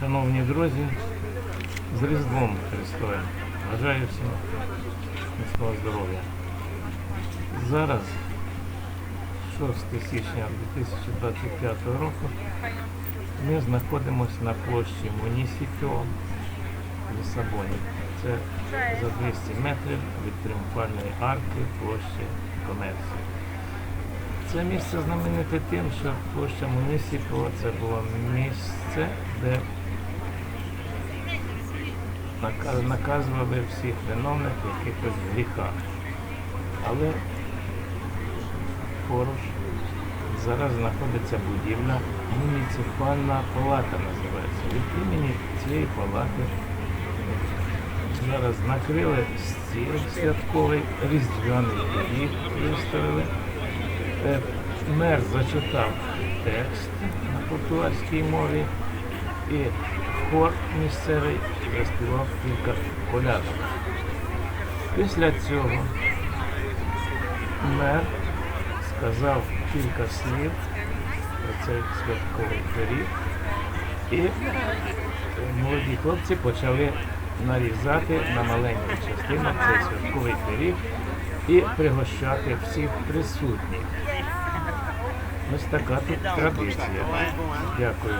Шановні друзі, з Різдвом Христовим. Бажаю всім міцного здоров'я. Зараз 6 січня 2025 року ми знаходимося на площі Мунісіпіо в Лісабоні. Це за 200 метрів від Тріумфальної арки площі Комерції. Це місце знамените тим, що площа Мунісіпіо це було місце, де наказували всіх виновних якихось гріхах. Але поруч зараз знаходиться будівля, муніципальна палата називається. Від імені цієї палати зараз накрили стіл святковий, різдвяний рік виставили. Е, Мер зачитав текст на португальській мові і хор місцевий заспівав кілька колядок. Після цього мер сказав кілька слів про цей святковий пиріг, і молоді хлопці почали нарізати на маленькі частини цей святковий пиріг і пригощати всіх присутніх. Ось така тут традиція. Дякую.